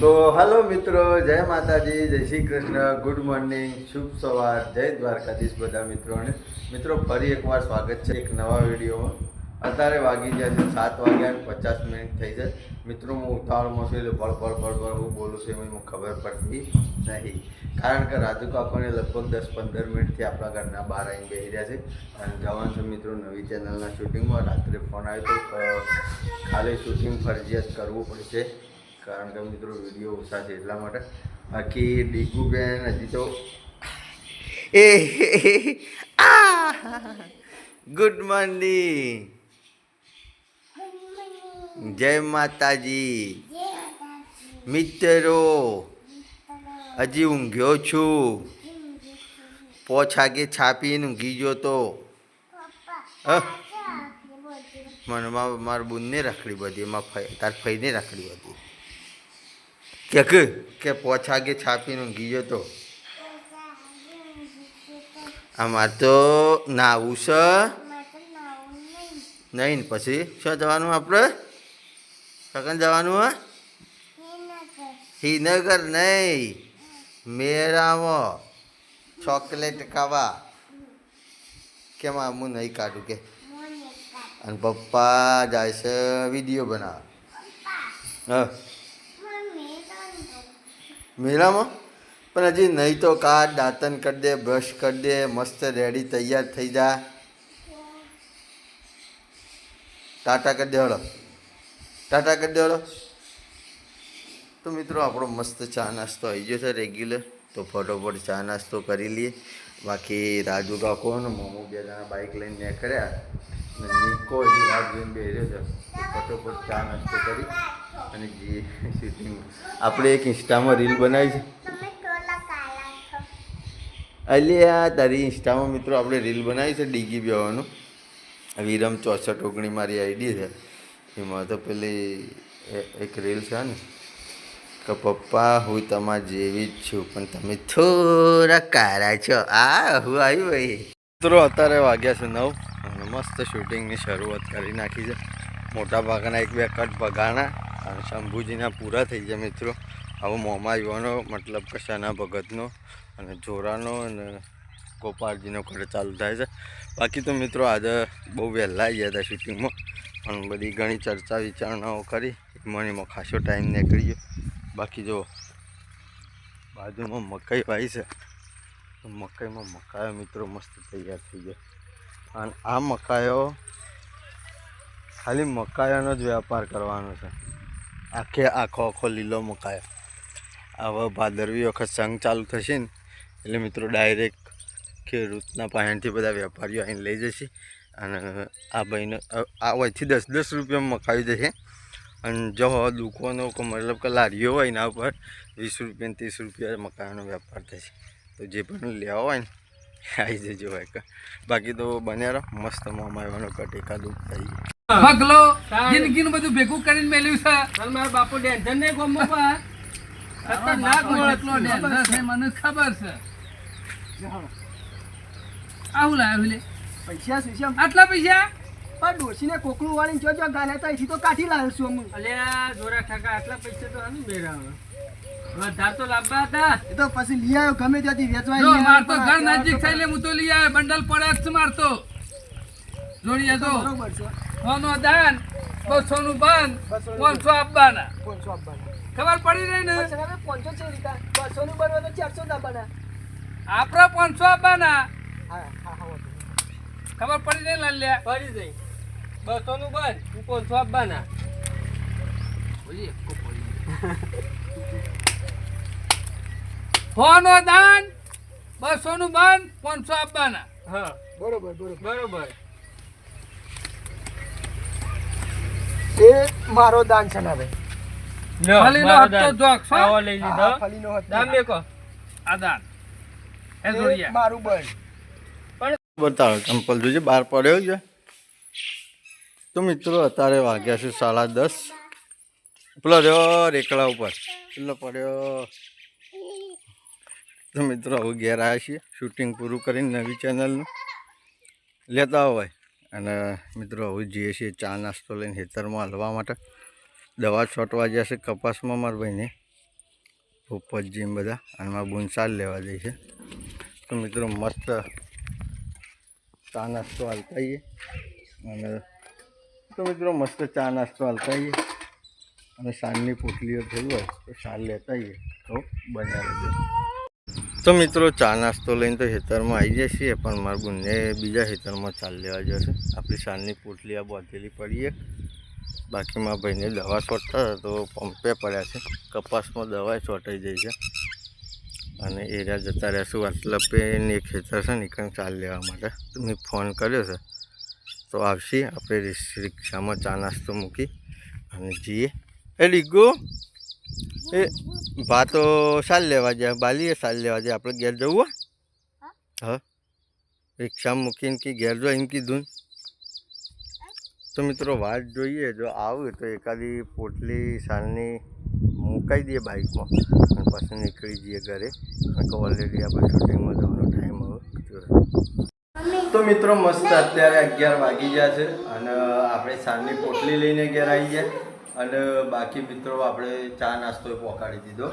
તો હલો મિત્રો, જય માતાજી, જય શ્રી કૃષ્ણ ગુડ મોર્નિંગ શુભ સવાર, જય દ્વારકાધીશ બધા મિત્રોને. મિત્રો, ફરી એકવાર સ્વાગત છે એક નવા વિડીયોમાં. અત્યારે વાગી ગયા છે સાત વાગ્યા પચાસ મિનિટ થઈ જાય મિત્રો, હું ઉતાવળમાં છું એટલે બળ બળ બળ બળ હું બોલું છું એમાં ખબર પડતી નહીં. કારણ કે રાજુ કાકોને લગભગ દસ પંદર મિનિટથી આપણા ઘરના બહાર આવીને બેસી રહ્યા છે. અને જવાન છે મિત્રો નવી ચેનલના શૂટિંગમાં. રાત્રે ફોન આવ્યો તો ખાલી શૂટિંગ ફરજિયાત કરવું પડશે. કારણ કે મિત્રો વીડિયો ઓછા છે એટલા માટે. બાકી ડીકુબેન હજી તો એ ગુડ મોર્નિંગ. જય માતાજી. મિત્રો હજી ઊંઘ્યો છું. પોછાગે છાપીને ઊંઘી ગયો તો. હ? મને મા- મારા બુનને રાખડી બધી એમાં ફઈ તાર ફઈને રાખડી હતી કે કે કે પોછાગે છાપીને ગીયો તો? આમાં તો નાવું છે. નહીં ને પછી શું જવાનું આપણે? સગન જવાનું હા? શ્રીનગર નહીં. મેળામાં ચોકલેટ ખાવા. કેમ હું નહીં કાઢું કે? અને પપ્પા જાય છે વીડિયો બનાવ હા. મેળામાં? પણ હજી નહીં તો કાઢ, દાંતન કરી દે, બ્રશ કરી દે, મસ્ત રેડી તૈયાર થઈ જા. ટાટા કરી દે હળો. ટાટા કરી દે હળો. તો મિત્રો આપણો મસ્ત ચા નાસ્તો આવી ગયો છે રેગ્યુલર તો ફટોફટ ચા નાસ્તો કરી લઈએ. બાકી રાજુ કાકો ને મોમો બે જણા બાઇક લઈને નીકળ્યા. અને નિકો હજી રાત જોઈને બેસ્યો છે. ફટોફટ ચા નાસ્તો કરી. અને જે શૂટિંગ આપણે એક ઇન્સ્ટામાં રીલ બનાવી છે. અલ્યા તારી ઇન્સ્ટામાં મિત્રો આપણે રીલ બનાવી છે ડીગી બેવાનું. વિરમ ચોસઠ ઓગણી મારી આઈડી છે. એમાં તો પેલી એક રીલ છે ને કે પપ્પા હું તમારા જેવી જ છું પણ તમે થોડા કારા છો. આ હું આવ્યું ભાઈ મિત્રો અત્યારે વાગ્યા છે નવ અને મસ્ત શૂટિંગની શરૂઆત કરી નાખી છે. મોટા ભાગના એક બે કટ ભગાણા શંભુજીના પૂરા થઈ ગયા મિત્રો. હવે મોંમાં યુવાનો, મતલબ કશાના ભગતનો અને જોરાનો અને ગોપાળજીનો ઘરે ચાલુ થાય છે. બાકી તો મિત્રો આજે બહુ વહેલા આવી ગયા હતા શૂટિંગમાં. પણ બધી ઘણી ચર્ચા વિચારણાઓ કરી. એમાં ખાસો ટાઈમ નીકળી ગયો બાકી જો બાજુમાં મકાઈ વાય છે. તો મકાઈમાં મકાયો મિત્રો મસ્ત તૈયાર થઈ ગયો. અને આ મકાયો ખાલી મકાયાનો જ વેપાર કરવાનો છે. આખે આખો આખો લીલો મકાયો. હવે ભાદરવી વખત સંઘ ચાલુ થશે ને, એટલે મિત્રો ડાયરેક્ટ ખેડૂતના પાયણથી બધા વેપારીઓ આવીને લઈ જશે. અને આ ભાઈને, આ- આ દસ દસ રૂપિયામાં મકાવી જશે. અને જો દુકાનો મતલબ કે લારીઓ હોય એના ઉપર વીસ રૂપિયા ત્રીસ રૂપિયા મકાવાનો વેપાર થશે. તો જે પણ લેવા હોય ને, આવી જજો હોય બાકી તો બન્યા રહો મસ્ત મામાવાનો કટેકા એકાદું થઈ પગલો જિંદગીનું બધું ભેગું કરીને મેલ્યું છે. મારા બાપુ ટેન્શન નહીં ગોમ ખતરનાક મોળકલો છે. મને ખબર છે. આવું લાવ્યો લે પૈસા શું આટલા પૈસા? પણ ડોસીને કોકડું વાળીને જો જો ગાલે તો અહીંથી તો કાઢી લાવ્યો છું હું અલ્યા જોરા ઠાકા આટલા પૈસા તો હમી મેરા વધાર તો લાંબા હતા. એ તો પછી લઈ આવ્યો ગમે ત્યાંથી વેચવા ઘર નજીક થઈ લે હું તો લઈ આવે બંડલ પડે જ મારતો માર તો. બરોબર છે. સોનું દાન બસો નું બંધ પાંચસો આપવાના. પાંચસો આપવાના. ખબર પડી રહી ને? પાંચસો છે રીતા બસો નું બનવા તો ચારસો આપવાના. આપડે પાંચસો આપવાના. હા હા હા ખબર પડી રહી લાલ્યા? પડી જઈ બસો નું બંધ હું પાંચસો આપવાના. સોનો દાન બસો નું બંધ પાંચસો આપવાના. હા. બરોબર બરોબર. બરોબર. એ મારો દાન છે લ્યો, ફલીનો હપ્તો જોક, છો? આવો લઈ લીધો. ફલીનો હતો. દામ મેકો. આ દાન. એ એ જોડિયા. મારું બંધ બતાવો ચંપલ જોજે બહાર પડ્યો છે. તો મિત્રો અત્યારે વાગ્યા છે સાડા દસ. પેલો રહ્યો રેકડા ઉપર. પેલો પડ્યો. તો મિત્રો હવે ઘેર આવ્યા છીએ. શૂટિંગ પૂરું કરીને નવી ચેનલનું લેતા હોય. અને મિત્રો, હવે જઈએ છીએ ચા નાસ્તો લઈને ખેતરમાં હલવા માટે. દવા છોટવા જશે કપાસમાં મારા ભાઈને. પોપટજી બધા. અને મારા બુનસાલ લેવા જાય છે. તો મિત્રો, મસ્ત ચા નાસ્તો હાલતા અને તો મિત્રો, મસ્ત ચા નાસ્તો હાલતા અને સાંજની પોટલીઓ થઈ હોય તો સાલ લેતા આવીએ. તો બનાવી રહેજો. તો મિત્રો, ચા નાસ્તો લઈને તો ખેતરમાં આવી જશે પણ મારા બંને બીજા ખેતરમાં ચાલ લેવા જશે આપણી સાલની પોટલી આ બાંધેલી પડીએ બાકી મારા ભાઈને દવા છોટતા હતા, તો પંપે પડ્યા છે. કપાસમાં દવા છોટાઈ જાય છે. અને એરિયા જતા રહેશું એક ખેતર છે ને કંઈ ચાલ લેવા માટે. તો મેં ફોન કર્યો છે. તો આવશે, આપણે રિક્ષામાં ચા નાસ્તો મૂકી અને જઈએ. એ ડીગો. એ બા તો સાલ લેવા જાય બાલીએ સાલ લેવા જાય આપણે ઘેર જવું હોય? હા. રિક્ષા મૂકીને કે ઘેર જો એમ કીધું તો મિત્રો વાત જોઈએ જો આવું તો એકાદી પોટલી સાલની મુકાઈ દઈએ બાઇકમાં અને પછી નીકળી જઈએ ઘરે. ઓલરેડી આપણે શૂટિંગમાં જવાનો ટાઈમ હવે. તો મિત્રો મસ્ત અત્યારે અગિયાર વાગી ગયા છે અને આપણે સાંજની પોટલી લઈને ઘેર આવી ગયા. અને બાકી મિત્રો આપણે ચા નાસ્તો પહોંચાડી દીધો.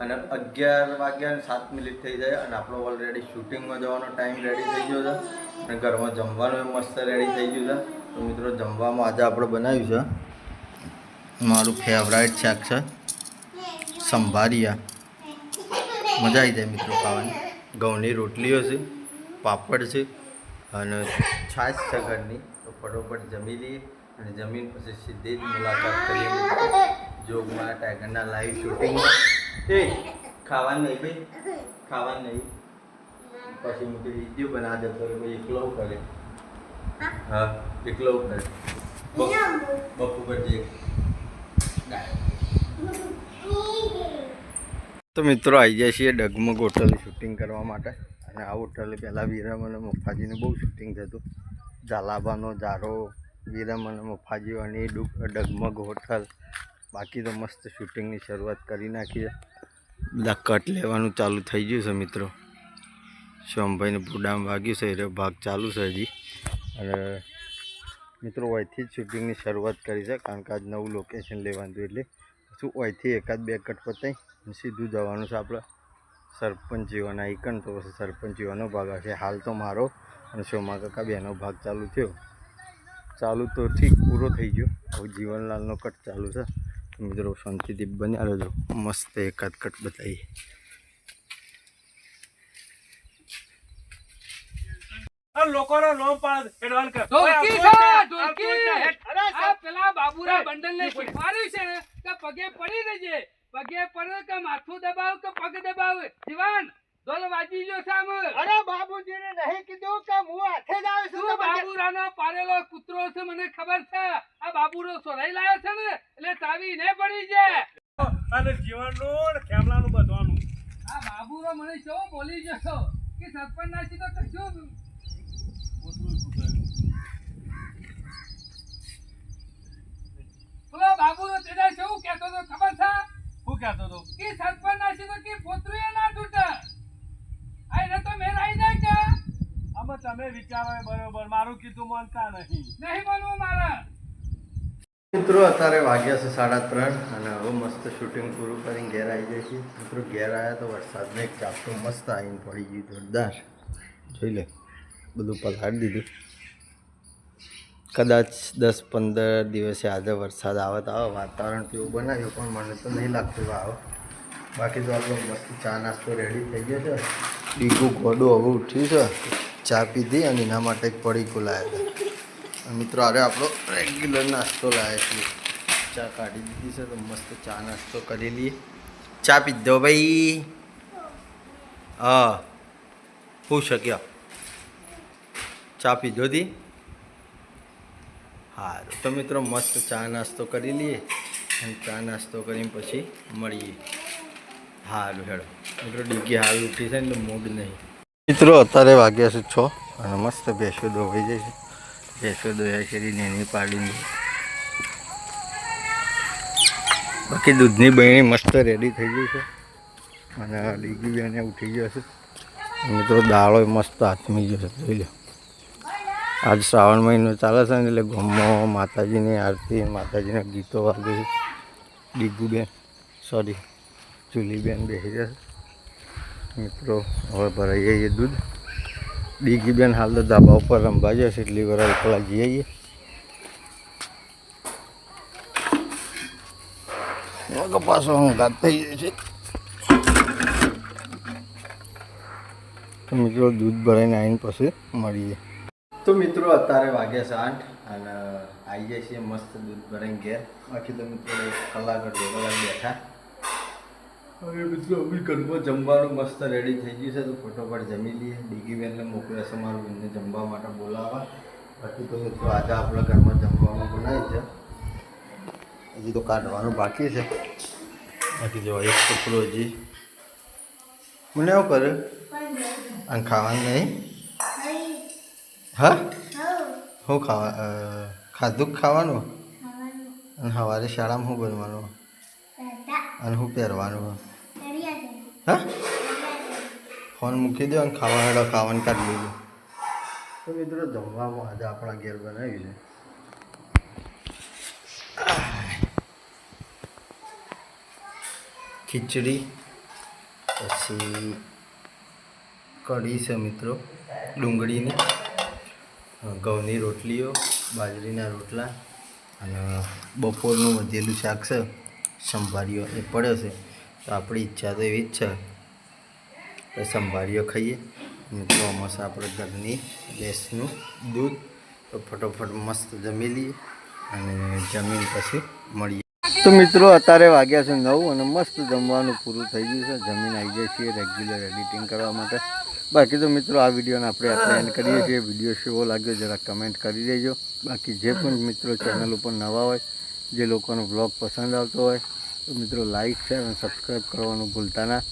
અને અગિયાર વાગ્યા સાત મિનિટ થઈ જાય અને આપણો ઓલરેડી શૂટિંગમાં જવાનો ટાઈમ રેડી થઈ ગયો છે. અને ઘરમાં જમવાનું મસ્ત રેડી થઈ ગયું છે. તો મિત્રો, જમવામાં આજે આપણે બનાવ્યું છે. મારું ફેવરાઇટ શાક છે સંભારિયા. મજા આવી જાય મિત્રો ખાવાની. ઘઉંની રોટલીઓ છે, પાપડ છે અને છાશ છે ઘરની. તો ફટોફટ જમી લઈએ. અને જમીન પછી સીધી જ મુલાકાત કરી. જોગમાં ટાઈગરના લાઈવ શૂટિંગ એ ખાવાનું નહીં ભાઈ? ખાવાનું નહીં. પછી હું વીડિયો બના દેતો ભાઈ એકલો કરે. હા એકલો કરે. બપુ કરજે તો મિત્રો આવી જાય છીએ ડગમગ હોટલ શૂટિંગ કરવા માટે. અને આ હોટલે પહેલાં વિરમ અને મફાજીનું બહુ શૂટિંગ થતું. ઝાલાબાનો ઝારો વિરમ અને મફાજી અને ડુગ ડગમગ હોટલ બાકી તો મસ્ત શૂટિંગની શરૂઆત કરી નાખી છે. બધા કટ લેવાનું ચાલુ થઈ ગયું છે મિત્રો. શ્યામભાઈને બુડામ વાગ્યું છે એ ભાગ ચાલુ છે હજી. અને મિત્રો અહીંથી જ શૂટિંગની શરૂઆત કરી છે, કારણ કે આજ નવું લોકેશન લેવાનું એટલે શું અહીંથી એકાદ બે કટ પતાવી સીધું જવાનું છે આપણે સરપંચ જીવાના આઈકન તો સરપંચ જીવાનો ભાગ હશે. હાલ તો મારો અને સોમા કાકા બેનો ભાગ ચાલુ થયો. ચાલુ તો ઠીક પૂરો થઈ ગયો. હવે જીવનલાલનો કટ ચાલુ છે. મિત્રો શાંતિથી બન્યા રહેજો. મસ્ત એકાદ કટ બતાવીએ. લોકોનો લોમ પાડ એડવાન્સ કર. ઢોલકી છે, ઢોલકી. કોઈને હેઠ. અરે, આ પેલા બાબુરા બંડલને શીખવાડ્યું છે ને કે પગે પડી રહેજે. પગે પડે કે માથું દબાવ કે પગ દબાવ? જીવાન ઢોલ વાજી ગયો સામ. અરે બાબુજીને નહીં કીધું કે હું હાથે જ આવ્યો છું. બાબુરાનો પારેલો કૂતરો છે મને ખબર છે? આ બાબુરો સોરાઈ લાયો છે ને? એટલે તાવી ને પડી છે. અને જીવનનું ને ખેમલાનું બધવાનું. આ બાબુરો મને કેવો બોલી જશો? કે સરપંચ નાસી તો કશું પેલો બાબુરો તેડા કેવું કહેતો તો ખબર છે શું કહેતો તો કે સરપંચ નાસી તો કે પોતરું ના તૂટે આ એને તો મેર આવી જાય કે આમાં તમે વિચારો એ બરોબર. મારું કીધું માનતા નહીં. નહીં બોલવું મારે. મિત્રો અત્યારે વાગ્યા છે સાડા ત્રણ અને હવે મસ્ત શૂટિંગ પૂરું કરીને ઘેર આવી જાય છે મિત્રો ઘેર આવ્યા તો વરસાદને એક ચાપટો મસ્ત આવીને પડી ગયું. જોરદાર. જોઈ લે બધું પલાળી દીધું. કદાચ દસ પંદર દિવસે આજે વરસાદ આવે તો આવે. વાતાવરણ તેવું બનાવ્યું પણ મને તો નહીં લાગતું આવે બાકી તો આપણો મસ્ત ચા નાસ્તો રેડી થઈ ગયો છે. ડીગું ગોડું હવે ઉઠ્યું છે. ચા પીધી અને એના માટે એક પડીકું લાવ્યા મિત્રો, અરે આપણો રેગ્યુલર નાસ્તો લાવ્યા છીએ ચા કાઢી દીધી છે, તો મસ્ત ચા નાસ્તો કરી લઈએ. ચા પીધો ભાઈ. હા, હું શક્યો ચા પીધો હતી સારું તો મિત્રો, મસ્ત ચા નાસ્તો કરી લઈએ અને ચા નાસ્તો કરીને પછી મળીએ. સારું હેડો. મિત્રો, ડીગી હાલ ઉઠી છે ને તો મૂડ નહીં. મિત્રો, અત્યારે વાગ્યા છે છ. અને મસ્ત ભેંસો દોવાઈ જાય છે. ભેંસો દોયા છે નેની પાડીને. બાકી દૂધની બહેણી મસ્ત રેડી થઈ ગઈ છે. અને ડીગી બેને ઉઠી ગયો છે. મિત્રો, દાળો મસ્ત હાથમી ગયો છે, જોઈ લો. આજ શ્રાવણ મહિનો ચાલે છે ને, એટલે ગમો માતાજીની આરતી, માતાજીના ગીતો વાગે છે. ડીગુબેન સોરી જુલીબેન બેસી જશે મિત્રો, હવે ભરાઈ જઈએ દૂધ. ડીગીબેન હાલ તો ધાબા ઉપર રમવા જશે, એટલી વાર એકલા જઈએ પાછો હું ઘાત થઈ જાય છે. તો મિત્રો, દૂધ ભરાઈને આવીને પછી મળીએ. તો મિત્રો, અત્યારે વાગ્યા છે આઠ અને આવી જાય છે મસ્ત દૂધ ભરાઈને ઘેર. બાકી તો મિત્રો કલાક અડધો કલાક બેઠા. હવે મિત્રો અમે ઘરમાં જમવાનું મસ્ત રેડી થઈ ગયું છે. તો ફટોફટ જમી લઈએ. ડીગી બેનને મોકલ્યા છે મારું બેનને જમવા માટે બોલાવવા. બાકી તો મિત્રો આજે આપણા ઘરમાં જમવાનું બનાવી છે. હજી તો કાઢવાનું બાકી છે. બાકી જો એક છોકરો હજી. મને એવું કરે? અને ખાવાનું નહીં? હા? હું ખાવા ખાધું ખાવાનું? અને સવારે શાળામાં શું બનવાનું અને શું પહેરવાનું? હા? ફોન મૂકી દો અને ખાવા હેડો ખાવાનું કાઢી લીધું. તો મિત્રો જમવામાં આજે આપણા ઘેર બનાવ્યું છે. ખીચડી પછી કઢી છે મિત્રો ડુંગળીની ઘઉંની રોટલીઓ બાજરીના રોટલા અને બપોરનું વધેલું શાક છે સંભારીઓ એ પડ્યો છે. તો આપણી ઈચ્છા તો એવી જ છે. કે સંભાળીઓ ખાઈએ ચોમાસ આપણે ઘરની ભેંસનું દૂધ તો ફટોફટ મસ્ત જમી લઈએ અને જમીન પછી મળીએ. તો મિત્રો અત્યારે વાગ્યા છે નવ અને મસ્ત જમવાનું પૂરું થઈ ગયું છે. જમીન આવી જાય છીએ રેગ્યુલર એડિટિંગ કરવા માટે. બાકી તો મિત્રો આ વિડીયોને આપણે આપણે એન્ડ કરીએ છીએ. વીડિયો કેવો લાગ્યો જરા કમેન્ટ કરી દેજો. બાકી જે પણ મિત્રો ચેનલ ઉપર નવા હોય, જે લોકોનો બ્લોગ પસંદ આવતો હોય તો મિત્રો લાઈક શેર અને સબસ્ક્રાઈબ કરવાનું ભૂલતા ના.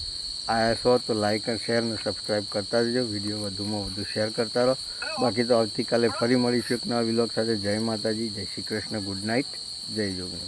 આયા છો તો લાઈક અને શેર અને સબસ્ક્રાઈબ કરતા જજો વીડિયો વધુમાં વધુ શેર કરતા રહો. બાકી તો આવતીકાલે ફરી મળીશું એક નવા વિલોગ સાથે. જય માતાજી, જય શ્રી કૃષ્ણ ગુડ નાઇટ જય જોગણી